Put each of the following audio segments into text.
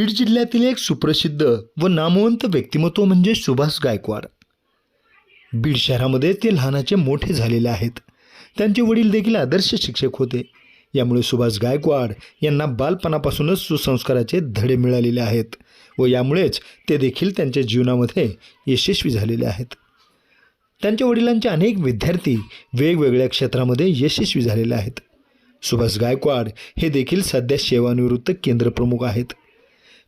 बीड जिल्ह्यातील एक सुप्रसिद्ध व नामवंत व्यक्तिमत्व म्हणजे सुभाष गायकवाड. बीड शहरामध्ये ते लहानाचे मोठे झालेले आहेत. त्यांचे वडील देखील आदर्श शिक्षक होते. यामुळे सुभाष गायकवाड यांना बालपणापासूनच सुसंस्काराचे धडे मिळालेले आहेत व यामुळेच ते देखील त्यांच्या जीवनामध्ये यशस्वी झालेले आहेत. त्यांच्या वडिलांचे अनेक विद्यार्थी वेगवेगळ्या क्षेत्रामध्ये यशस्वी झालेले आहेत. सुभाष गायकवाड हे देखील सध्या सेवानिवृत्त केंद्रप्रमुख आहेत.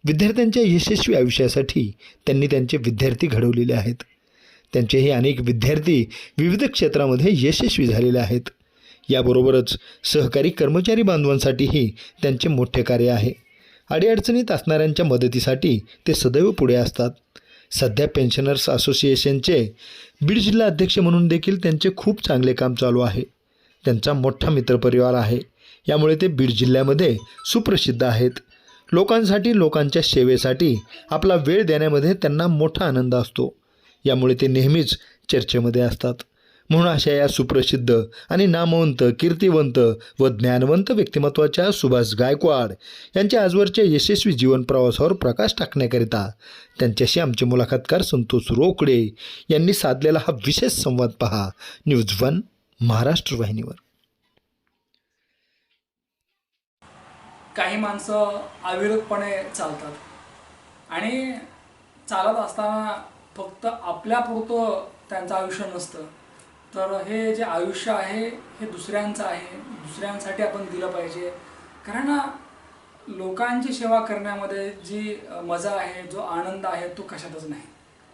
विद्यार्थ्यांच्या यशस्वी आयुष्यासाठी त्यांनी त्यांचे विद्यार्थी घडवलेले आहेत. त्यांचे हे अनेक विद्यार्थी विविध क्षेत्रामध्ये यशस्वी झालेले आहेत. याबरोबरच सहकारी कर्मचारी बांधवांसाठीही त्यांचे मोठे कार्य आहे. अडीअडचणीत असणाऱ्यांच्या मदतीसाठी ते सदैव पुढे असतात. सध्या पेन्शनर्स असोसिएशनचे बीड जिल्हा अध्यक्ष म्हणून देखील त्यांचे खूप चांगले काम चालू आहे. त्यांचा मोठा मित्रपरिवार आहे. यामुळे ते बीड जिल्ह्यामध्ये सुप्रसिद्ध आहेत. लोकांसाठी लोकांच्या सेवेसाठी आपला वेळ देण्यामध्ये त्यांना मोठा आनंद असतो. यामुळे ते नेहमीच चर्चेमध्ये असतात. म्हणून अशा या सुप्रसिद्ध आणि नामवंत कीर्तिवंत व ज्ञानवंत व्यक्तिमत्वाच्या सुभाष गायकवाड यांच्या आजवरच्या यशस्वी जीवन प्रवासावर प्रकाश टाकण्याकरिता त्यांच्याशी आमचे मुलाखतकार संतोष रोकडे यांनी साधलेला हा विशेष संवाद पहा. न्यूज वन महाराष्ट्र वाहिनीवर. काही माणसं अविरतपणे चालतात. आणि चालत असताना फक्त आपल्यापुरतं त्यांचं आयुष्य नसतं. तर हे जे आयुष्य आहे हे दुसऱ्यांचं आहे. दुसऱ्यांसाठी आपण दिलं पाहिजे. कारण लोकांची सेवा करण्यामध्ये जी मजा आहे जो आनंद आहे तो कशातच नाही.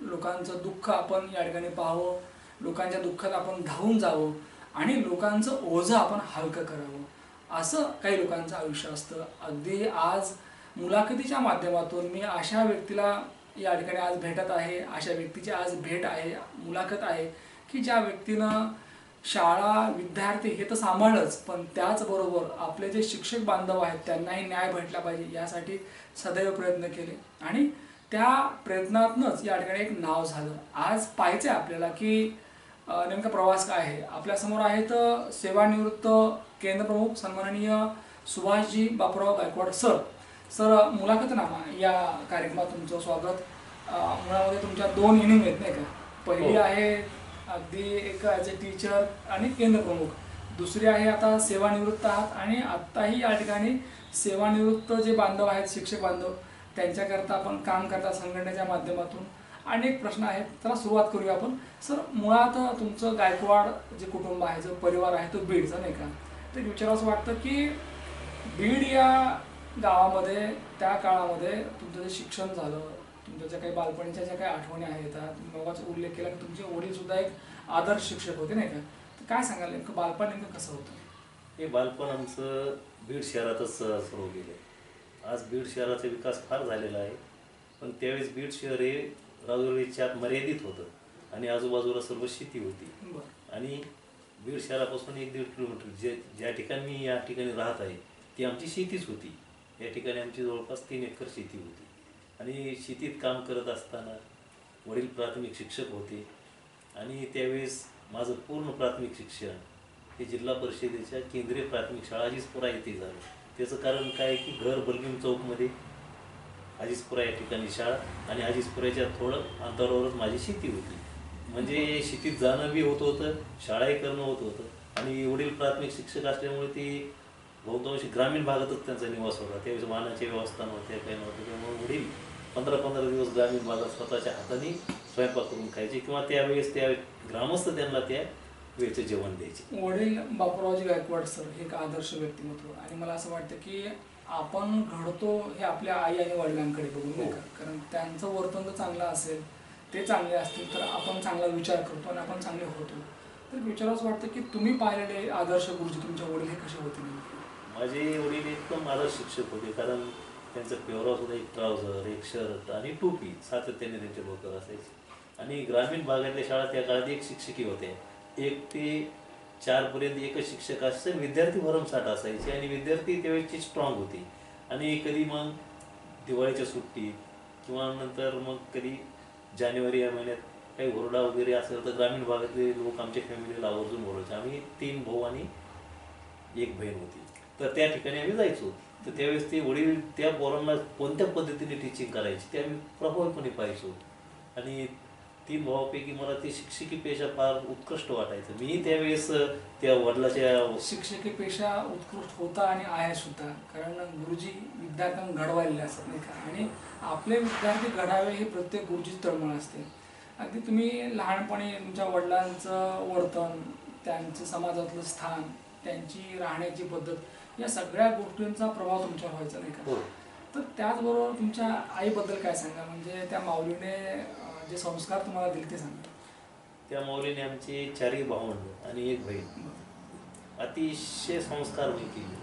लोकांचं दुःख आपण या ठिकाणी पाहावं. लोकांच्या दुःखात आपण धावून जावं. आणि लोकांचं ओझं आपण हलकं करावं. असं काही लोकांचं आयुष्य असतं. अगदी आज मुलाखतीच्या माध्यमातून मी अशा व्यक्तीला या ठिकाणी आज भेटत आहे अशा व्यक्तीची आज भेट आहे मुलाखत आहे की ज्या व्यक्तीनं शाळा विद्यार्थी हे तर सांभाळच पण त्याचबरोबर आपले जे शिक्षक बांधव आहेत त्यांनाही न्याय भेटला पाहिजे यासाठी सदैव प्रयत्न केले. आणि त्या प्रयत्नातनंच या ठिकाणी एक नाव झालं. आज पाहिजे आपल्याला की नेमका प्रवास काय आहे? आपल्यासमोर आहेत सेवानिवृत्त केंद्रप्रमुख सन्माननीय सुभाषजी बापूराव गायकवाड सर. सर मुलाखतनामा या कार्यक्रमात तुमचं स्वागत. मुळामध्ये तुमच्या दोन इनिंग आहेत नाही का? पहिली हो. आहे अगदी एक ॲज अ टीचर आणि केंद्रप्रमुख दुसरी आहे आता सेवानिवृत्त आहात आणि आत्ताही या ठिकाणी सेवानिवृत्त जे बांधव आहेत शिक्षक बांधव त्यांच्याकरता आपण काम करता संघटनेच्या माध्यमातून. अनेक प्रश्न आहेत. त्याला सुरुवात करूया आपण. सर मुळात तुमचं गायकवाड जे कुटुंब आहे जो परिवार आहे तो बीडचा नाही का? तर विचारावं असं वाटतं की बीड या गावामध्ये त्या काळामध्ये तुमचं जे शिक्षण झालं तुमच्या ज्या काही बालपणीच्या ज्या काही आठवणी आहेत त्या मगाच उल्लेख केला की तुमचे वडील सुद्धा एक आदर्श शिक्षक होते नाही का? तर काय सांगाल नेमकं बालपण नेमकं कसं होतं? हे बालपण आमचं बीड शहरातच सुरू गेलं. आज बीड शहराचा विकास फार झालेला आहे. पण त्यावेळेस बीड शहर हे राजुरीच्या आत मर्यादित होतं. आणि आजूबाजूला सर्व शेती होती. आणि बीड शहरापासून एक दीड किलोमीटर जे ज्या ठिकाणी मी या ठिकाणी राहत आहे ती आमची शेतीच होती. या ठिकाणी आमची जवळपास तीन एकर शेती होती. आणि शेतीत काम करत असताना वडील प्राथमिक शिक्षक होते. आणि त्यावेळेस माझं पूर्ण प्राथमिक शिक्षण हे जिल्हा परिषदेच्या केंद्रीय प्राथमिक शाळा अजिजपुरा येथे झालं. त्याचं कारण काय की घर बलगीम चौकमध्ये अजिजपुरा या ठिकाणी शाळा आणि अजिजपुराच्या थोडं अंतरावरच माझी शेती होती. म्हणजे शेतीत जाणं बी होत होतं शाळाही करणं होत होतं आणि वडील प्राथमिक शिक्षक असल्यामुळे ती बहुतांश ग्रामीण भागातच त्यांचा निवास होता. त्यावेळेस वाहनाची व्यवस्था नव्हत्या काही नव्हतं. त्यामुळे वडील पंधरा पंधरा दिवस ग्रामीण भागात स्वतःच्या हाताने स्वयंपाक करून खायचे किंवा त्यावेळेस त्या ग्रामस्थ त्यांना त्या वेळेचं जेवण द्यायचे. वडील बापूरावजी गायकवाड सर हे एक आदर्श व्यक्तिमत्व आणि मला असं वाटतं की आपण घडतो हे आपल्या आई आणि वडिलांकडे बघून नाही का? कारण त्यांचं वर्तन जर चांगलं असेल ते चांगले असतील तर आपण चांगला विचार करतो आणि आपण चांगले होतो. तर विचारावंच वाटतं की तुम्ही पाहिलेले आदर्श गुरुजी तुमच्या वडील हे कसे होते? माझे वडील एकदम आदर्श शिक्षक होते कारण त्यांचं पेवरा सुद्धा एक ट्राउझर एक शर्ट आणि टोपी सातत्याने त्यांचे डोक्यावर असायचे. आणि ग्रामीण भागातल्या शाळा त्या काळात एक शिक्षकी होत्या. एक ते चारपर्यंत एकच शिक्षक असे विद्यार्थी भरमसाठ असायचे आणि विद्यार्थी त्यावेळेची स्ट्रॉंग होती. आणि कधी मग दिवाळीच्या सुट्टीत किंवा नंतर मग कधी जानेवारी या महिन्यात काही ओरडा वगैरे असेल तर ग्रामीण भागातले लोक आमच्या फॅमिलीला आवर्जून बोलायचे आम्ही तीन भाऊ आणि एक बहीण होती. तर त्या ठिकाणी आम्ही जायचो. तर त्यावेळेस ते वडील त्या पोरांना कोणत्या पद्धतीने टीचिंग करायची ते आम्ही प्रभावीपणे पाहायचो. आणि तीन भावापैकी मला ते शिक्षकी पेशा फार उत्कृष्ट वाटायचं. मी त्यावेळेस त्या वडिलाच्या शिक्षकी पेशा उत्कृष्ट होता आणि आहे सुद्धा. कारण गुरुजी विद्यार्थ्यांना घडवायला असतात नाही का? आणि आपले विद्यार्थी घडावे हे प्रत्येक गुरुजीची तळमळ असते. अगदी तुम्ही लहानपणी तुमच्या वडिलांचं वर्तन त्यांचं समाजातलं स्थान त्यांची राहण्याची पद्धत या सगळ्या गोष्टींचा प्रभाव तुमच्यावर व्हायचा नाही का? हो. तर त्याचबरोबर तुमच्या आईबद्दल काय सांगा म्हणजे त्या माऊलीने जे संस्कार तुम्हाला दिले ते सांगा. त्या माऊलीने आमचे चारही भावंड आणि एक बहीण अतिशय संस्कार केले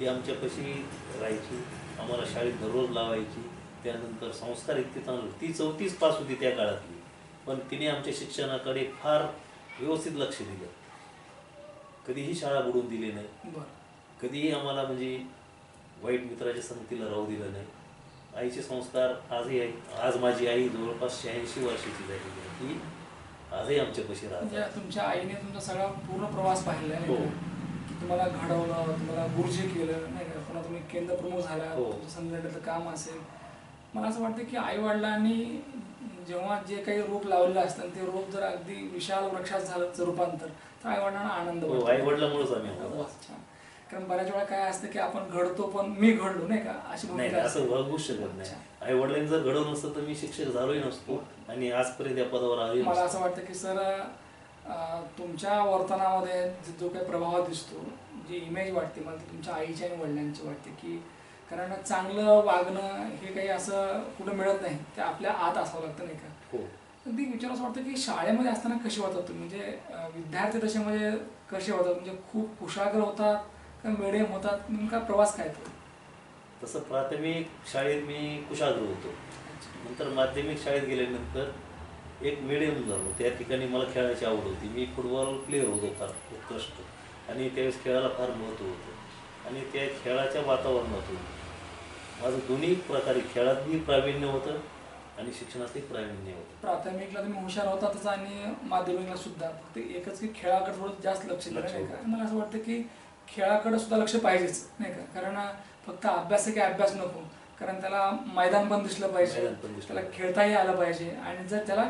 ती आमच्यापाशी राहायची आम्हाला शाळेत दररोज लावायची त्यानंतर संस्कार इतके चांगले ती चौतीस पास होती त्या काळातली. पण तिने आमच्या शिक्षणाकडे फार व्यवस्थित लक्ष दिलं. कधीही शाळा बुडून दिली नाही. कधीही आम्हाला म्हणजे वाईट मित्राच्या संगतीला राहू दिलं नाही. आईचे संस्कार आजही आज माझी आई जवळपास शहाऐंशी वर्षाची झालेली आहे ती आजही आमच्यापाशी राहते तुमच्या आईने तुमचा सगळा पूर्ण प्रवास पाहिला हो. तुम्हाला घडवलं तुम्हाला गुरुजी केलं नाही का पुन्हा तुम्ही केंद्र प्रमुख झाला हो. संघटनेचं काम असेल मला असं वाटतं की आई वडिलांनी जेव्हा जे काही रोप लावलेलं असतं ते रोप जर अगदी विशाल वृक्षात झालं तर रूपांतर तर आई वडिलांना आनंद हो. आई वडिलांमुळेच आम्ही. छान. कारण बऱ्याच वेळा काय असतं की आपण घडतो पण मी घडलो नाही का? अशी नाही भूमिका असते. असं वागूच शकत नाही. आई वडिलांनी जर घडवलं नसतं तर मी शिक्षक झालोही नसतो आणि आजपर्यंत या पदावर आलोही मला नसतो. असं वाटतं की सर तुमच्या वर्तनामध्ये जो- जो काही प्रभाव दिसतो जी इमेज वाटते मला ती तुमच्या आईची आणि वडिलांची वाटते की कारण चांगलं वागणं हे काही असं कुठं मिळत नाही. ते आपल्या आत असावं लागतं नाही का? हो. अगदी विचार असं वाटतं की शाळेमध्ये असताना कसे होतात तुम्ही? म्हणजे अं, विद्यार्थी दशेमध्ये कसे होतात? म्हणजे खूप कुशाग्र होतात मिडियम होतात नेमका प्रवास काय तो? तसं प्राथमिक शाळेत मी कुशाग्र होतो. नंतर माध्यमिक शाळेत गेल्यानंतर एक मिडियम झालो त्या ठिकाणी मला खेळायची आवड होती. मी फुटबॉल प्लेअर होतो फार उत्कृष्ट. आणि त्यावेळेस खेळाला फार महत्त्व होतं. आणि त्या खेळाच्या वातावरणातून माझं दोन्ही प्रकारे खेळातही प्रावीण्य होतं आणि शिक्षणातही प्रावीण्य होतं. प्राथमिकला तुम्ही हुशार होतातच आणि माध्यमिकला सुद्धा. फक्त एकच की खेळाकडे थोडं जास्त लक्ष दिलं होतं. मला असं वाटतं की खेळाकडे सुद्धा लक्ष पाहिजेच नाही का? कारण फक्त अभ्यास आहे की अभ्यास नको. कारण त्याला मैदान पण दिसलं पाहिजे त्याला. खेळताही आलं पाहिजे आणि जर त्याला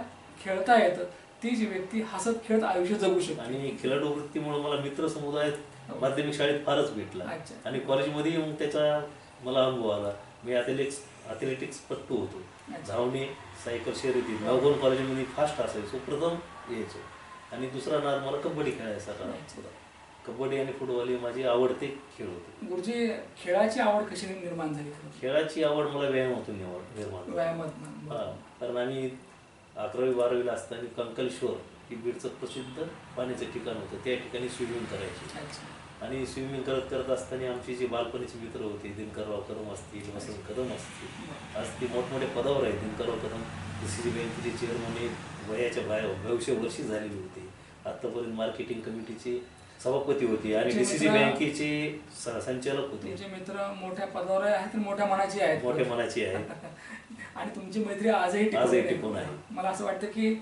खेळता येतं ती जी व्यक्ती हसत खेळत आयुष्य जगू शकते. आणि खेळाडू वृत्तीमुळे मला मित्र समुदायात माध्यमिक शाळेत फारच भेटला. आणि कॉलेजमध्ये मग त्याचा मला अनुभव आला. मी ॲथलेटिक्स ॲथलेटिक्स पट्टू होतो. धावणे सायकल शर्यती नवगोन कॉलेजमध्ये फास्ट असायचो प्रथम यायचो. आणि दुसरा नाद मला कबड्डी खेळायचा कबड्डी आणि फुटबॉल हे माझे आवडते खेळ होते. गुरुजी खेळाची आवड कशी निर्माण झाली खरं? खेळाची आवड मला व्यायामातून निवड निर्माण झाली. व्यायामात हा, कारण आम्ही अकरावी बारावीला असताना कंकलेश्वर ही बीडचं प्रसिद्ध पाण्याचं ठिकाण होतं. त्या ठिकाणी स्विमिंग करायची. अच्छा. आणि स्विमिंग करत करत असताना आमचे जे बालपणीचे मित्र होते दिनकरराव कदम असतील वसंत कदम असतील आज ते मोठमोठ्या पदावर आहेत. दिनकरराव कदम सी बँकेचे चेअरमन वयाच्या बाहेर भविष्य वर्षी झालेले होते. आत्तापर्यंत मार्केटिंग कमिटीचे सभापती होते आणि तुमचे डी सी मित्र- बँकेचे स- संचालक होते. तुमचे मित्र मोठ्या पदावर आहेत आणि मोठ्या मनाचे आहेत. मोठ्या मनाचे आहेत. आणि तुमची मैत्री आजही टिकून आजही आहे. टिकून आहे. मला असं वाटतं की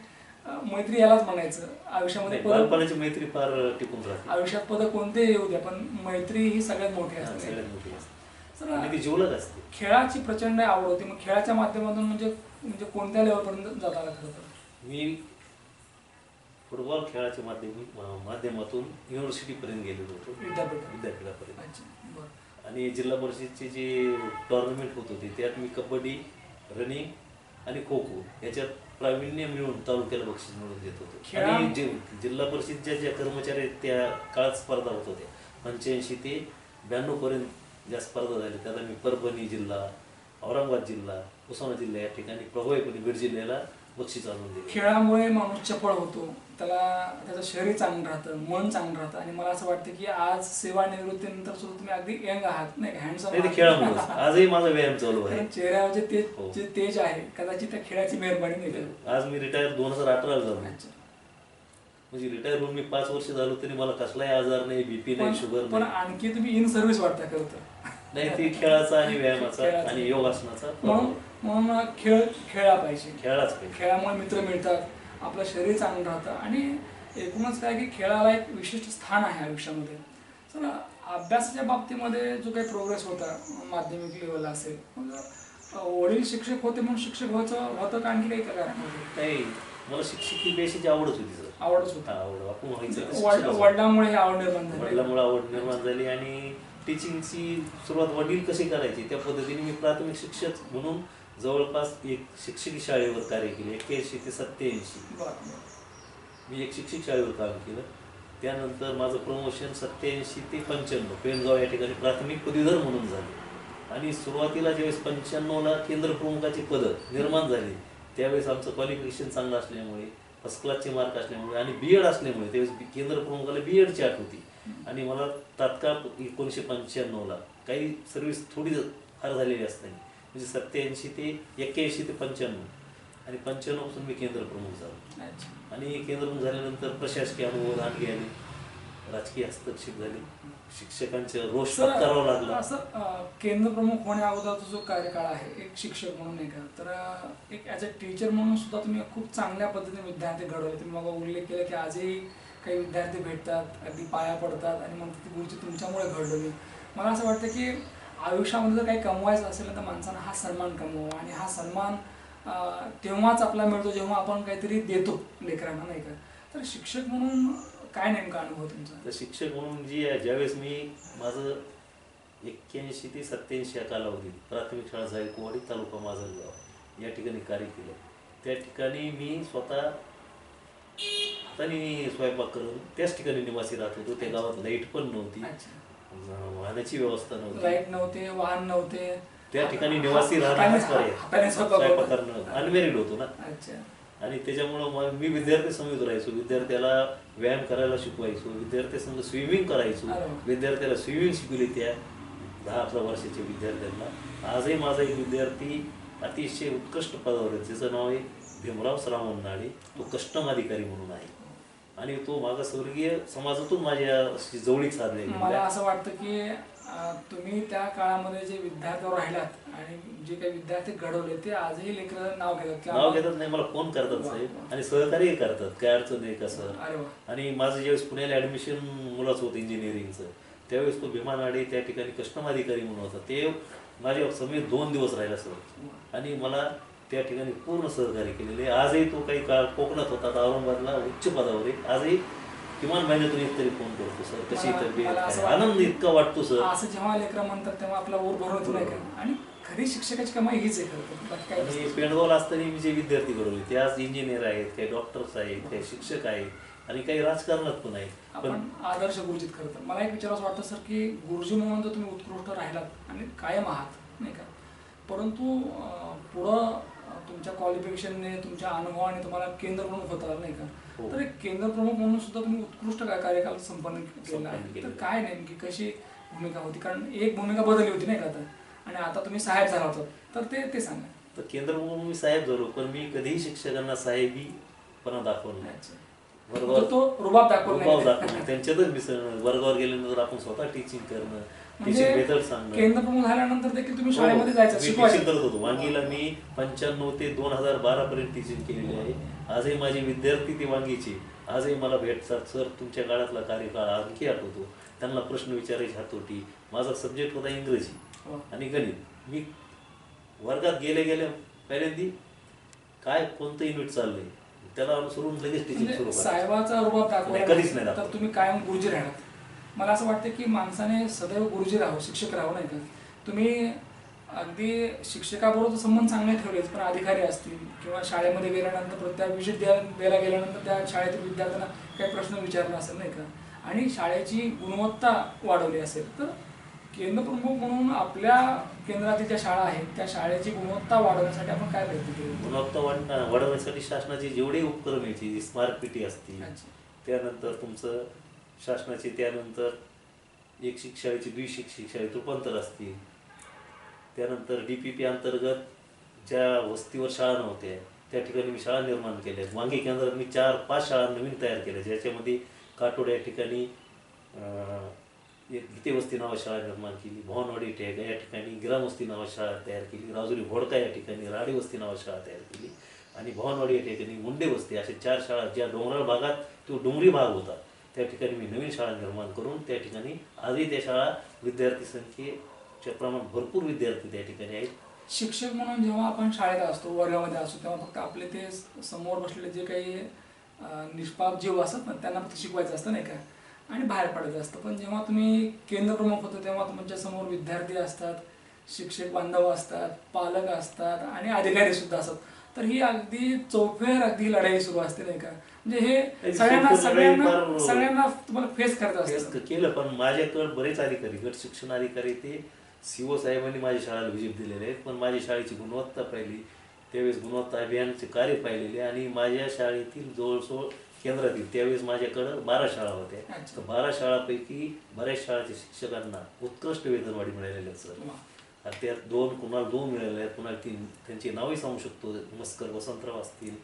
अं, मैत्री यालाच म्हणायचं. आयुष्यामध्ये पद बालपणाची मैत्री फार टिकून राहते. आयुष्यात पद कोणते येऊ द्या पण मैत्री ही सगळ्यात मोठी हा, असते. सगळ्यात मोठी असते. सर आणि ती जिवलग असते. खेळाची प्रचंड आवड होती. मग खेळाच्या माध्यमातून म्हणजे म्हणजे कोणत्या लेवलपर्यंत जाता आला खरं तर? मी फुटबॉल खेळाच्या माध्यमिक माध्यमातून युनिव्हर्सिटीपर्यंत गेलेलो होतो. विद्यापीठ विद्यापीठापर्यंत. आणि जिल्हा परिषदचे जे टुर्नामेंट होत होते त्यात मी कबड्डी रनिंग आणि खो खो याच्यात प्रावीण्य मिळवून तालुक्याला बक्षीस मिळवून देत होतो. आणि जे जिल्हा परिषदच्या ज्या कर्मचारी आहेत त्या काळात स्पर्धा होत होत्या. पंच्याऐंशी ते ब्याण्णव पर्यंत ज्या स्पर्धा झाल्या त्यात आम्ही परभणी जिल्हा औरंगाबाद जिल्हा उस्मानाबाद जिल्हा या ठिकाणी प्रभावीपणे बीड जिल्ह्याला बक्षीस आणून दिले. खेळामुळे माणूस चपळ होतो. त्याला त्याचं शरीर चांगलं राहतं मन चांगलं राहतं. आणि मला असं वाटतं की आज सेवानिवृत्तीनंतर सुद्धा तुम्ही अगदी यंग आहात नाही हँडसम खेळामुळे आजही माझा व्यायाम चालू आहे. चेहऱ्यावर जे तेज हो. जे तेज आहे कदाचित त्या खेळाची मेहरबानी नाही? आज मी रिटायर दोन हजार अठराला झालो. म्हणजे रिटायर होऊन मी पाच वर्ष झालो तरी मला कसलाही आजार नाही बीपी नाही शुगर पण आणखी तुम्ही इन सर्व्हिस वाटता खरं तर नाही ती खेळाचा आणि व्यायामाचा. आणि योगासनाचा म्हणून खेळ खेळला पाहिजे. खेळाच पाहिजे. खेळामुळे मित्र मिळतात आपलं शरीर चांगलं राहतं आणि एकूणच काय की खेळाला एक विशिष्ट स्थान आहे आयुष्यामध्ये. तर अभ्यासाच्या बाबतीमध्ये जो काही प्रोग्रेस होता माध्यमिक लेवलला असेल वडील शिक्षक होते म्हणून शिक्षक व्हायचं होतं का आणखी काही कारण होतं नाही मला शिक्षकी पेशाची आवडच होती सर. आवडच होतं. आवड आपण व्हायचं. वडिलांमुळे ही आवड निर्माण झाली. वडिलांमुळे आवड निर्माण झाली आणि टीचिंगची सुरुवात वडील कशी करायची त्या पद्धतीने मी प्राथमिक शिक्षक म्हणून जवळपास एक शिक्षकी शाळेवर कार्य केले एक्क्याऐंशी ते बरं. मी एक शिक्षक शाळेवर काम केलं. त्यानंतर माझं प्रमोशन सत्याऐंशी ते पंच्याण्णव पेणगाव या ठिकाणी प्राथमिक पदवीधर म्हणून झाले. आणि सुरुवातीला ज्यावेळेस पंच्याण्णवला केंद्र प्रमुखाची पदं निर्माण झाली त्यावेळेस आमचं क्वालिफिकेशन चांगलं असल्यामुळे फर्स्ट क्लासचे मार्क असल्यामुळे आणि बी एड असल्यामुळे त्यावेळेस केंद्र प्रमुखाला बी एडची आठ होती. आणि मला तात्काळ एकोणीसशे पंच्याण्णवला काही सर्व्हिस थोडी फार झालेली असताना म्हणजे सत्याऐंशी ते एक्क्याऐंशी ते पंच्याण्णव. आणि पंच्याण्णवपासून मी केंद्र प्रमुख झालो आणि केंद्र प्रमुख झाल्यानंतर प्रशासकीय अनुभव लहान आले. राजकीय हस्तक्षेप झाले. शिक्षकांचं रोष करावं लागलं. असं केंद्र प्रमुख होण्या अगोदरचा जो कार्यकाळ आहे. एक शिक्षक म्हणून नाही का तर एक ॲज अ टीचर म्हणून सुद्धा तुम्ही खूप चांगल्या पद्धतीने विद्यार्थी घडवले. तुम्ही मग उल्लेख केला की आजही काही विद्यार्थी भेटतात अगदी पाया पडतात आणि मग ती गुरुची तुमच्यामुळे घडवली मला असं वाटतं की आयुष्यामध्ये जर काही कमवायचं असेल तर माणसानं हा सन्मान कमवावा. आणि हा सन्मान तेव्हाच आपला मिळतो जेव्हा आपण काहीतरी देतो लेकरांना नाही का? तर शिक्षक म्हणून काय नेमका अनुभव तुमचा? तर शिक्षक म्हणून जी आहे ज्यावेळेस मी माझं एक्क्याऐंशी ते सत्याऐंशी या कालावधीत प्राथमिक शाळा जायकवाडी तालुका माजलगाव या ठिकाणी कार्य केलं. त्या ठिकाणी मी स्वतः हाताने स्वयंपाक करून त्याच ठिकाणी निवासी राहत होतो. त्या गावात लाइट पण नव्हती. अच्छा. वाहनाची व्यवस्था नव्हती. लाइट नव्हते वाहन नव्हते. त्या ठिकाणी निवासी हाताने- राहण्यास पर्याय. हाताने स्वयंपाक स्वयंपाक होता. करणं अनमेरिड होतो ना. अच्छा. आणि त्याच्यामुळं मग मी विद्यार्थी समित राहायचो. विद्यार्थ्याला व्यायाम करायला शिकवायचो. विद्यार्थ्यासंग स्विमिंग करायचो. अरे वा. विद्यार्थ्याला स्विमिंग शिकवली त्या दहा अकरा वर्षाच्या विद्यार्थ्यांना. आजही माझा एक विद्यार्थी अतिशय उत्कृष्ट पदावर आहे. ज्याचं नाव आहे भीमराव श्रावण नाडे तो कस्टम अधिकारी म्हणून आहे. आणि तो माझा स्वर्गीय समाजातून माझ्या जवळीक साधलेली मला असं वाटतं की अं, तुम्ही त्या काळामध्ये जे विद्यार्थ्यावर राहिलात आणि जे काही विद्यार्थी घडवले ते आजही लेकर नाव घेतात की नाव घेतात नाही मला फोन करतात साहेब. आणि सहकार्य करतात काय अडचण आहे का सर? अरे वा. आणि माझं ज्यावेळेस पुण्याला ॲडमिशन मुलाचं होतं इंजिनिअरिंगचं त्यावेळेस तो भीमा नाडे त्या ठिकाणी कस्टम अधिकारी म्हणून होता. ते माझ्या समेत दोन दिवस राहिला सर. आणि मला त्या ठिकाणी पूर्ण सहकार्य केलेले आजही तो काही काळ कोकणात होता आता औरंगाबादला उच्च पदावर आहे. आजही किमान महिन्यातून एक तरी फोन करतो सर कशी तब्येत आनंद इतका वाटतो सर? असं जेव्हा लेकरं म्हणतात तेव्हा आपला ऊर भरवत नाही का? आणि खरी शिक्षकाची कमाई हीच आहे खरं तर. असताना मी जे विद्यार्थी घडवले ते आज इंजिनियर आहेत काही डॉक्टर्स आहेत काही शिक्षक आहेत आणि काही राजकारणात पण आहेत. पण आपण आदर्श गुरुजीत खरं तर. मला एक विचारावं वाटतं सर की गुरुजी म्हणून तुम्ही उत्कृष्ट राहिलात आणि कायम आहात नाही का? परंतु पुढं तुमच्या क्वालिफिकेशनने तुमच्या अनुभवाने तुम्हाला केंद्र प्रमुख होता आलं नाही का हो. तर एक केंद्र प्रमुख म्हणून सुद्धा तुम्ही उत्कृष्ट काय कार्यकाल संपन्न केला संपन्न आहे तर. काय नेमकी कशी भूमिका होती कारण एक भूमिका बदलली होती नाही का आता आणि आता तुम्ही साहेब झाला होता तर ते ते सांगा तर केंद्र म्हणून मी साहेब झालो पण मी कधीही शिक्षकांना साहेबीपणा दाखवला नाही. वर्गावर तो रुबाब रुबाब नाही. त्यांच्यातच मिसळणं वर्गावर गेल्यानंतर आपण स्वतः टीचिंग करणं म्हणजे केंद्र प्रमुख झाल्यानंतर देखील तुम्ही हो, शाळेमध्ये जायचं शिकवायचं. करत होतो. वांगीला मी पंच्याण्णव ते दोन हजार बारा पर्यंत टीचिंग केलेली आहे. आजही माझे विद्यार्थी ते वांगीचे आजही मला भेटतात. सर तुमच्या काळातला कार्यकाळ आणखी आठवतो. त्यांना प्रश्न विचारायची हातोटी. माझा सब्जेक्ट होता इंग्रजी हो. आणि गणित. मी वर्गात गेले गेले पहिल्यांदी काय कोणतं युनिट चाललंय? त्याला अनुसरून लगेच टीचिंग सुरू म्हणजे करायचं. साहेबाचा रुबाब कधीच नाही तर. तुम्ही कायम गुरुजी राहणार. मला असं वाटतं की माणसाने सदैव गुरुजी राहावं शिक्षक राहावं नाही का? तुम्ही अगदी शिक्षकाबरोबर संबंध चांगले ठेवलेच पण अधिकारी असतील किंवा शाळेमध्ये गेल्यानंतर प्रत्येक विजिट द्या द्यायला गेल्यानंतर त्या शाळेतील विद्यार्थ्यांना काही प्रश्न विचारला असेल नाही का? आणि शाळेची गुणवत्ता वाढवली असेल तर केंद्र प्रमुख म्हणून आपल्या केंद्रातील ज्या शाळा आहेत त्या शाळेची गुणवत्ता वाढवण्यासाठी आपण काय प्रयत्न केले? गुणवत्ता वाढ- वाढवण्यासाठी शासनाचे जेवढे उपक्रम यायची स्मार्ट पिटी असतील. त्यानंतर तुमचं शासनाचे त्यानंतर एक शिक्षाळेची द्विशिक्षिक शाळेत रूपांतर असतील त्यानंतर डी पी पी अंतर्गत ज्या वस्तीवर शाळा नव्हत्या त्या ठिकाणी मी शाळा निर्माण केल्या. वांगी केंद्रात मी चार पाच शाळा नवीन तयार केल्या ज्याच्यामध्ये काटोड या ठिकाणी एक गीते वस्ती शाळा निर्माण केली भवनवाडी टेग या ठिकाणी ग्रामवस्ती नावा शाळा तयार केली राजुरी भोडका या ठिकाणी राडी वस्ती शाळा तयार केली. आणि भवनवाडी या ठिकाणी मुंडे वस्ती अशा चार शाळा ज्या डोंगराळ भागात तो डोंगरी भाग होता. त्या ठिकाणी मी नवीन शाळा निर्माण करून त्या ठिकाणी आजही त्या शाळा विद्यार्थी संख्येच्या प्रमाण भरपूर विद्यार्थी त्या ठिकाणी आहेत. शिक्षक म्हणून जेव्हा आपण शाळेत असतो वर्गामध्ये असतो तेव्हा फक्त आपले ते समोर बसलेले जे काही निष्पाप जीव असतात ना त्यांना फक्त शिकवायचं असतं नाही का? आणि बाहेर पडायचं असतं. पण जेव्हा तुम्ही केंद्रप्रमुख होतो तेव्हा तुमच्यासमोर विद्यार्थी असतात शिक्षक बांधव असतात पालक असतात आणि अधिकारी सुद्धा असतात. तर ही अगदी चौफेर अगदी लढाई सुरू असते नाही का? म्हणजे हे सगळ्यांना सगळ्यांना सगळ्यांना तुम्हाला फेस करत असतं केलं पण माझ्याकडे बरेच अधिकारी गट शिक्षण अधिकारी ते सीओ साहेबांनी माझ्या शाळेला व्हिजिट दिलेले आहेत. पण माझी शाळेची गुणवत्ता पाहिली त्यावेळेस गुणवत्ता अभियानचे कार्य पाहिलेले आणि माझ्या शाळेतील जवळजवळ केंद्रातील त्यावेळेस माझ्याकडं बारा शाळा होत्या. तर बारा शाळापैकी बऱ्याच शाळाच्या शिक्षकांना उत्कृष्ट वेतनवाढी मिळालेली सर. त्यात दोन कुणाला दोन मिळाले आहेत. कुणाला तीन त्यांची नावही सांगू शकतो. मस्कर वसंतराव असतील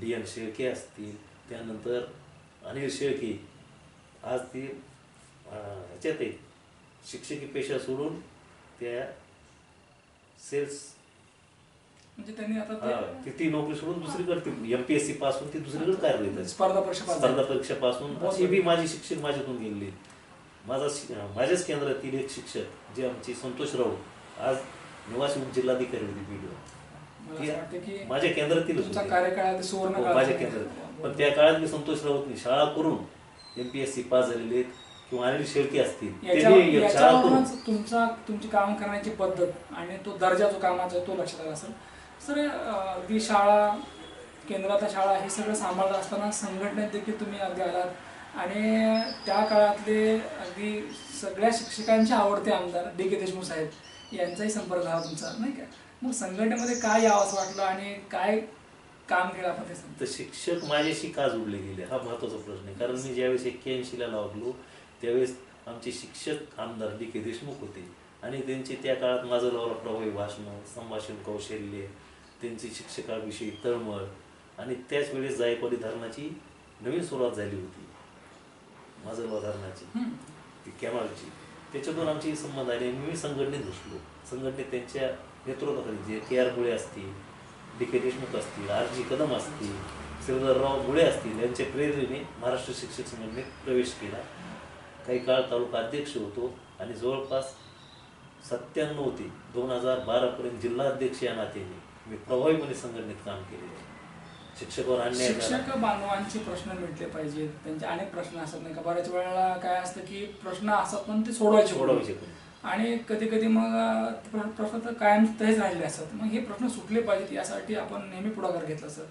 डी एन शेळके असतील. त्यानंतर अनिल शेळके. आज ती ह्याच्यात आहे. शिक्षकी पेशा सोडून त्या सेल्स म्हणजे त्यांनी आता ते ती नोकरी सोडून दुसरीकडे एम पी एस सी पासून ती दुसरीकडे आहे. स्पर्धा परीक्षा पास स्पर्धा. परीक्षेपासून बहुत अशी बी माझी शिक्षक माझ्यातून गेलेली. माझा माझ्याच केंद्रातील एक शिक्षक जे आमचे संतोष राऊत आज निवासी जिल्हाधिकारी होती की माझ्या केंद्रातील काळ माझ्या. केंद्रात. पण त्या काळात मी संतोष राऊतनी शाळा करून M P S C pass झालेले आहेत किंवा अनिल शेळके असतील शाळा करून तुमचा तुमची काम करण्याची पद्धत आणि तो दर्जा जो कामाचा तो लक्षात आला असेल. सर अगदी शाळा केंद्रातल्या शाळा हे सगळं सांभाळत असताना संघटनेत देखील तुम्ही अगदी आलात. आणि त्या काळातले अगदी सगळ्या शिक्षकांचे आवडते आमदार डी के देशमुख साहेब. यांचाही संपर्क झाला तुमचा नाही का? मग संघटनेमध्ये काय यावं असं वाटलं आणि काय काम केलं आपण ते. तर शिक्षक माझ्याशी का जोडले गेले? हा महत्त्वाचा प्रश्न आहे. कारण मी ज्यावेळेस एक्क्याऐंशीला लागलो त्यावेळेस आमचे शिक्षक आमदार डी के देशमुख होते. आणि त्यांचे त्या काळात माझं लावलं प्रभावी भाषणं संभाषण कौशल्य त्यांची शिक्षकाविषयी तळमळ आणि त्याच वेळेस जायकवाडी धरणाची नवीन सुरुवात झाली होती. माझं धरणाची. हम्म. ती कॅनॉलची त्याच्यातून आमची संबंध आले मी संघटनेत घुसलो. संघटनेत त्यांच्या नेतृत्वाखाली जे के आर मुळे असतील डी के देशमुख असतील आर जी कदम असतील श्रीधरराव मुळे असतील यांच्या प्रेरणेने महाराष्ट्र शिक्षक संघटनेत प्रवेश केला. काही काळ तालुका अध्यक्ष होतो आणि जवळपास सत्त्याण्णव ते दोन हजार बारापर्यंत जिल्हा अध्यक्ष या नात्याने मी प्रभावीपणे संघटनेत काम केले शिक्षकावर अन्याय झाला शिक्षक बांधवांचे प्रश्न मिटले पाहिजेत त्यांचे अनेक प्रश्न असतात नाही का बऱ्याच वेळेला काय असतं की प्रश्न असतात पण ते सोडवायचे? सोडवायचे? आणि कधी कधी मग अं, ते प्र- प्रश्न तर कायम तसेच राहिले असतात मग हे प्रश्न सुटले पाहिजेत यासाठी आपण नेहमी पुढाकार घेतला सर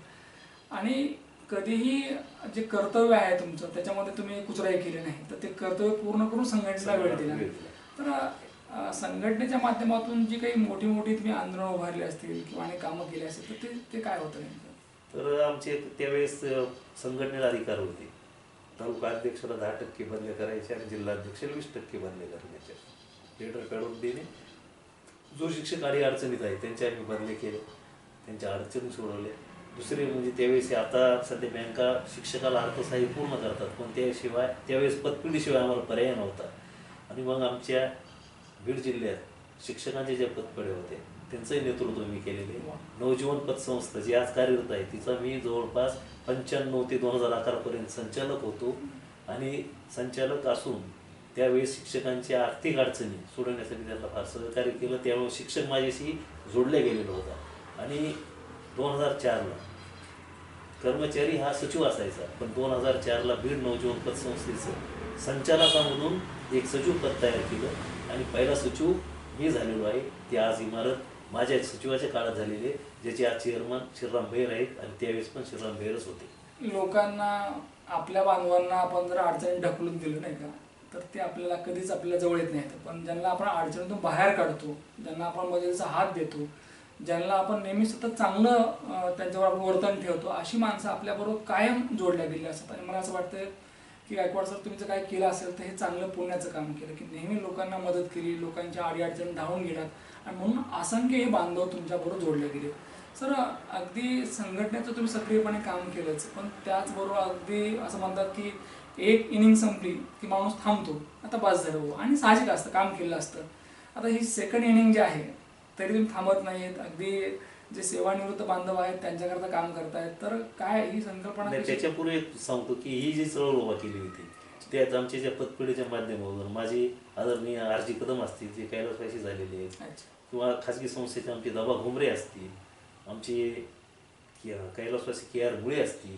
आणि कधीही जे कर्तव्य आहे तुमचं त्याच्यामध्ये तुम्ही कुचराई केली नाही तर ते कर्तव्य पूर्ण करून संघटनेला वेळ दिला वेळ दिला. तर अं, संघटनेच्या माध्यमातून जी काही मोठी मोठी तुम्ही आंदोलनं उभारली असतील किंवा अनेक कामं केली असतील तर ते ते काय होतं नेमकं तर आमचे त्यावेळेस संघटनेला अधिकार होते. तालुका अध्यक्षाला दहा टक्के बंद करायचे आणि जिल्हाध्यक्षाला वीस टक्के बदले करण्याचे. लेटर काढून देणे जो शिक्षक आणि अडचणीत आहे त्यांचे आम्ही बदले केले. त्यांच्या अडचणी सोडवल्या. दुसरे म्हणजे त्यावेळेस आता सध्या बँका शिक्षकाला अर्थसहाय्य पूर्ण करतात पण त्याशिवाय त्यावेळेस पतपिढीशिवाय आम्हाला पर्याय नव्हता. आणि मग आमच्या बीड जिल्ह्यात शिक्षकांचे जे पतपडे होते त्यांचंही नेतृत्व मी केलेले नवजीवन पतसंस्था जी आज कार्यरत आहे तिचा मी जवळपास पंच्याण्णव ते दोन हजार अकरापर्यंत संचालक होतो. आणि संचालक असून त्यावेळेस शिक्षकांच्या आर्थिक अडचणी सोडवण्यासाठी त्यांना फार सहकार्य केलं. त्यामुळे शिक्षक माझ्याशी जोडले गेलेलो होता. आणि दोन हजार चारला कर्मचारी हा सचिव असायचा पण दोन हजार चारला बीड नवजीवन पतसंस्थेचं संचालकामधून एक सचिव पद तयार केलं. आणि पहिला सचिव मी झालेलो आहे. ती आज इमारत माझ्या सचिवाच्या काळात झालेली आहे ज्याचे आज चेअरमन श्रीराम भैर आहेत आणि त्यावेळेस पण श्रीराम भैरच होते. लोकांना आपल्या बांधवांना आपण जर अडचणी ढकलून दिलं नाही का तर ते आपल्याला कधीच आपल्या जवळ येत नाहीत. पण ज्यांना आपण अडचणीतून बाहेर काढतो ज्यांना आपण मजेचा हात देतो ज्यांना आपण नेहमी सतत चांगलं त्यांच्यावर आपण वर्तन ठेवतो अशी माणसं आपल्याबरोबर कायम जोडल्या गेली असतात. आणि मला असं वाटतं की गायकवाड सर तुम्ही जर काय केलं असेल तर हे चांगलं पुण्याचं काम केलं की नेहमी लोकांना मदत केली लोकांच्या अडीअडचणी धावून घेण्यात. आणि म्हणून असंख्य हे बांधव तुमच्याबरोबर जोडले गेले. सर अगदी संघटनेचं तुम्ही सक्रियपणे काम केलंच पण त्याचबरोबर अगदी असं म्हणतात की एक इनिंग संपली की माणूस थांबतो. आता बस झालं हो आणि साहजिक असतं काम केलं असतं. आता ही सेकंड इनिंग जी आहे तरी तुम्ही थांबत नाहीत. अगदी जे सेवानिवृत्त बांधव आहेत त्यांच्याकरता काम करतायत. तर काय ही संकल्पना त्याच्यापूर्वी सांगतो की ही जी चळवळ उभा केली होती त्यात आमच्या ज्या पतपिढीच्या माध्यमातून माझे आदरणीय आर जी कदम असतील जे कैलासवासी झालेले आहेत किंवा खाजगी संस्थेचे आमचे दबा घुमरे असतील आमचे के- कैलासवासी के आर मुळे असतील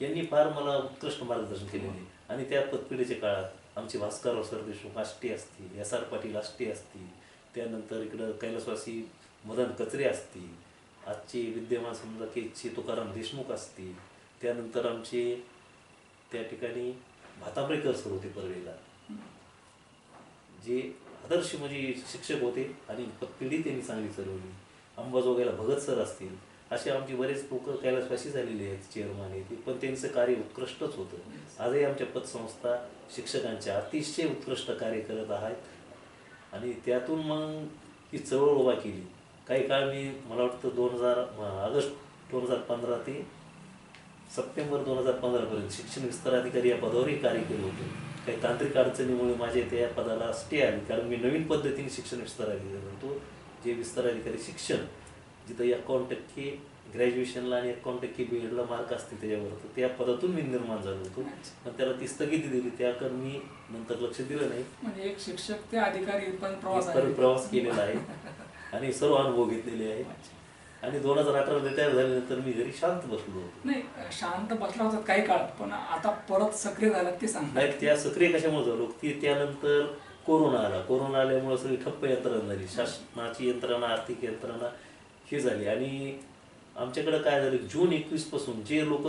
यांनी फार मला उत्कृष्ट मार्गदर्शन केलेले आणि त्या पतपिढीच्या काळात आमचे भास्करराव सरदेशमुख आष्टे असतील एस आर पाटील आष्टे असतील त्यानंतर इकडं कैलासवासी मदन कचरे असतील आजचे विद्यमान समजा के तुकाराम देशमुख असतील त्यानंतर आमचे त्या ठिकाणी भातांबरेकर सर होते परवेला. जे आदर्श म्हणजे शिक्षक होते आणि पिढी त्यांनी चांगली चालवली अंबाजोगाईला भगत सर असतील असे आमचे बरेच लोक कैलासवासी झालेले आहेत चेअरमन आहेत पण त्यांचं कार्य उत्कृष्टच होतं. आजही आमच्या पतसंस्था शिक्षकांच्या अतिशय उत्कृष्ट कार्य करत आहेत. आणि त्यातून मग ही चळवळ उभा केली. काही काळ मी मला वाटतं दोन हजार ऑगस्ट दोन हजार पंधरा ते सप्टेंबर दोन हजार पंधरापर्यंत शिक्षण विस्तार अधिकारी या पदावरही कार्य केलं होतं. काही तांत्रिक अडचणीमुळे माझे त्या पदाला स्टे आली कारण मी नवीन पद्धतीने शिक्षण विस्तार अधिकारी होतो जे विस्तार अधिकारी शिक्षण जिथं एकावन्न टक्के ग्रॅज्युएशनला आणि एकावन्न टक्के बी एडला मार्क असते त्याच्यावर तर त्या पदातून मी निर्माण झालो होतो. पण त्याला ती स्थगिती दिली त्याकडे मी नंतर लक्ष दिलं नाही. म्हणजे एक शिक्षक ते अधिकारी पण प्रवास आहे. प्रवास केलेला आहे. आणि सर्व अनुभव घेतलेले अच्छा. आणि दोन हजार अठरा रिटायर झाल्यानंतर मी घरी शांत बसलो होतो. नाही शांत बसला होता काही काळ पण आता परत सक्रिय झाला ते सांगा नाही त्या सक्रिय कशामुळे झालो? की त्यानंतर कोरोना आला. कोरोना आल्यामुळे सगळी ठप्प यंत्रणा झाली. शासनाची यंत्रणा आर्थिक यंत्रणा ही झाली. आणि आमच्याकडे काय झालं? जून एकवीसपासून जे लोक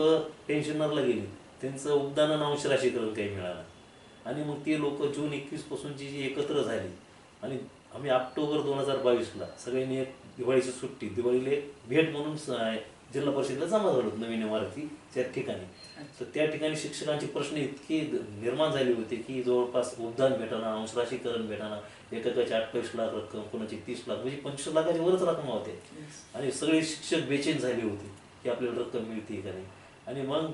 पेन्शनरला गेले त्यांचं उद्दान आणि अंशराशीकरण काही मिळालं. आणि मग ते लोक जून एकवीसपासून जी जी एकत्र झाली आणि आम्ही ऑक्टोबर दोन हजार बावीसला सगळ्यांनी एक दिवाळीची सुट्टी दिवाळीला भेट म्हणून जिल्हा परिषदेला जमा झालो नवीन इमारती त्या ठिकाणी. तर त्या ठिकाणी शिक्षकांचे प्रश्न इतके निर्माण झाले होते की जवळपास उद्यान भेटाना अंशराशीकरण भेटाना एकेकाचे अठ्ठावीस लाख रक्कम कोणाची तीस लाख म्हणजे पंचवीस लाखाच्या वरच रक्कम होते. आणि सगळे शिक्षक बेचैन झाले होते की आपल्याला रक्कम मिळते का नाही. आणि मग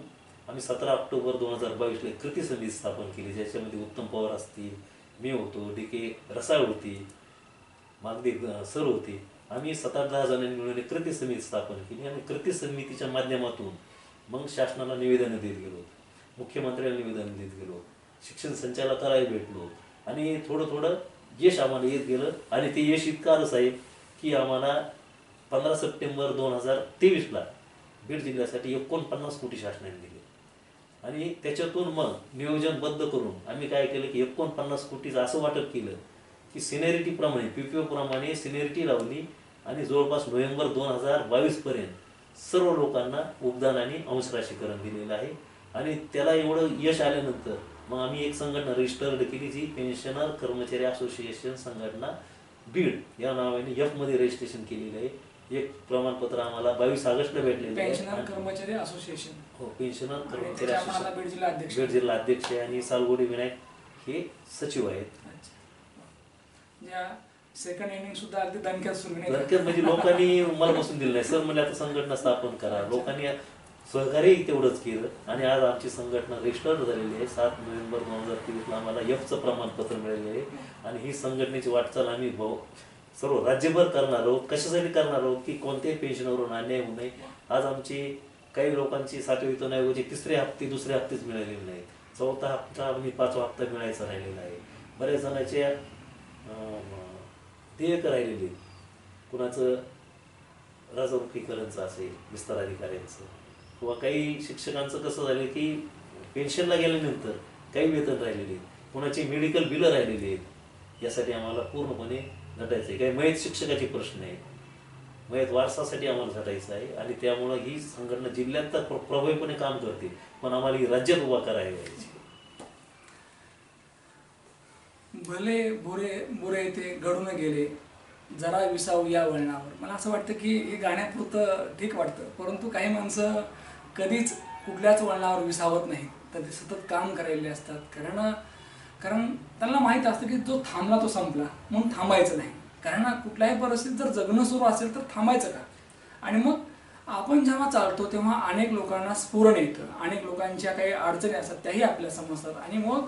आम्ही सतरा ऑक्टोबर दोन हजार बावीसला एक कृती समिती स्थापन केली ज्याच्यामध्ये उत्तम पवार असतील मी होतो डी के रसाळ होती मागदे सर होते. आम्ही सात आठ दहा जणांनी मिळून एक कृती समिती स्थापन केली आणि कृती समितीच्या माध्यमातून मग शासनाला निवेदनं देत गेलो. मुख्यमंत्र्यांना निवेदन देत गेलो. शिक्षण संचालकालाही भेटलो. आणि थोडं थोडं यश आम्हाला येत गेलं. आणि ते यश इतकं आलं साहेब की आम्हाला पंधरा सप्टेंबर दोन हजार तेवीसला बीड जिल्ह्यासाठी एकोणपन्नास कोटी शासनाने दिले. आणि त्याच्यातून मग नियोजनबद्ध करून आम्ही काय केलं की एकोणपन्नास कोटीचं असं वाटप केलं. की सिनेरिटीप्रमाणे पी पी प्रमाणे सिनेरिटी लावली आणि जवळपास नोव्हेंबर दोन हजार बावीस पर्यंत सर्व लोकांना उपदान आणि अंशराशीकरण दिलेलं आहे. आणि त्याला एवढं यश आल्यानंतर मग आम्ही एक संघटना रजिस्टर्ड केली जी पेन्शनर कर्मचारी असोसिएशन संघटना बीड या नावाने एफमध्ये रजिस्ट्रेशन केलेलं आहे. एक प्रमाणपत्र आम्हाला बावीस ऑगस्टला भेटलेलं आहे. कर्मचारी असोसिएशन हो पेन्शनर कर्मचारी असोसिएशन बीड जिल्हा अध्यक्ष. आणि सालगोडी विनायक हे सचिव आहेत. सेकंड इनिंग सुद्धा अगदी दणक्यात सुरू नाही म्हणजे लोकांनी मला बसून दिलं नाही. सर म्हणजे आता संघटना स्थापन करा. लोकांनी सहकार्यही तेवढंच केलं. आणि आज आमची संघटना रजिस्टर्ड झालेली आहे. सात नोव्हेंबर दोन हजार तेवीसला आम्हाला एफचं प्रमाणपत्र मिळालेलं आहे. आणि ही संघटनेची वाटचाल आम्ही भाऊ सर्व राज्यभर करणार आहोत. कशासाठी करणार आहोत की कोणत्याही पेन्शनवरून अन्याय होऊ नये. आज आमची काही लोकांची सातवी वेतनाऐवजी तिसरे हप्ते दुसरे हप्तेच मिळालेले नाहीत. चौथा हप्ता आणि पाचवा हप्ता मिळायचा राहिलेला आहे. बऱ्याच जणांच्या अं, देयक राहिलेली. कुणाचं राजरोखीकरणचं असेल विस्तार अधिकाऱ्यांचं किंवा काही शिक्षकांचं कसं झालं की पेन्शनला गेल्यानंतर काही वेतन राहिलेली कुणाची मेडिकल बिलं राहिलेली आहेत यासाठी आम्हाला पूर्णपणे झटायचं आहे. काही मयत शिक्षकाचे प्रश्न आहेत. मयत वारसासाठी आम्हाला झटायचं आहे आणि त्यामुळं ही संघटना जिल्ह्यात तर प्र- प्रभावीपणे काम करते. पण आम्हाला ही राज्यात उभा करायला यायची भले बुरे बुरे ते घडून गेले जरा विसावू या वळणावर. मला असं वाटतं की हे गाण्यापुरतं ठीक वाटतं परंतु काही माणसं कधीच कुठल्याच वळणावर विसावत नाही तर ते सतत काम करायले असतात. कारण कारण त्यांना माहीत असतं की जो थांबला तो संपला म्हणून थांबायचं नाही. कारण कुठल्याही परिस्थितीत जर जगणं सुरू असेल तर थांबायचं का? आणि मग आपण जेव्हा चालतो तेव्हा अनेक लोकांना स्फुरण येतं. अनेक लोकांच्या काही अडचणी असतात त्याही आपल्या समजतात आणि मग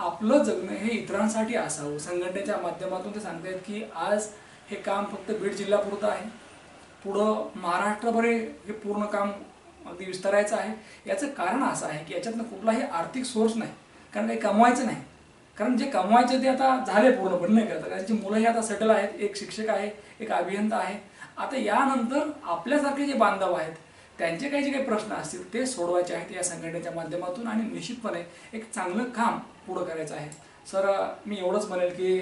आपलं जगणं हे इतरांसाठी असावं. संघटनेच्या माध्यमातून ते सांगतायत की आज हे काम फक्त बीड जिल्ह्यापुरतं आहे. पुढं महाराष्ट्रभर हे पूर्ण काम अगदी विस्तारायचं आहे. याचं कारण असं आहे की याच्यातनं कुठलाही आर्थिक सोर्स नाही. कारण काही कमवायचं नाही. कारण जे कमवायचे ते आता झाले पूर्णपणे नाही का? त्यांची मुलंही आता सेटल आहेत एक शिक्षक आहे एक अभियंता आहे. आता यानंतर आपल्यासारखे जे बांधव आहेत त्यांचे काही जे काही प्रश्न असतील ते सोडवायचे आहेत या संघटनेच्या माध्यमातून आणि निश्चितपणे एक चांगलं काम पुढं करायचं आहे. सर मी एवढंच म्हणेल की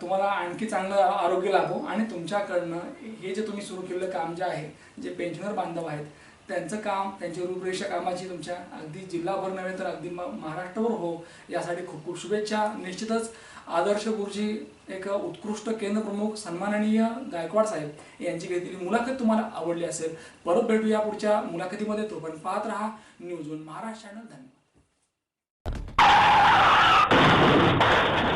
तुम्हाला आणखी चांगलं आरोग्य लाभो आणि तुमच्याकडनं हे जे तुम्ही सुरू केलेलं काम जे आहे जे पेन्शनर बांधव आहेत त्यांचं काम त्यांची रूपरेषा कामाची तुमच्या अगदी जिल्हाभर नव्हे तर अगदी महाराष्ट्रभर हो यासाठी खूप खूप शुभेच्छा. निश्चितच आदर्श गुरुजी एक उत्कृष्ट केंद्र प्रमुख सन्माननीय गायकवाड साहेब यांची घेतलेली मुलाखत तुम्हाला आवडली असेल परत भेटूया पुढच्या मुलाखतीमध्ये. तो पण पाहत राहा. न्यूज वन महाराष्ट्र चॅनल धन्यवाद. あっ!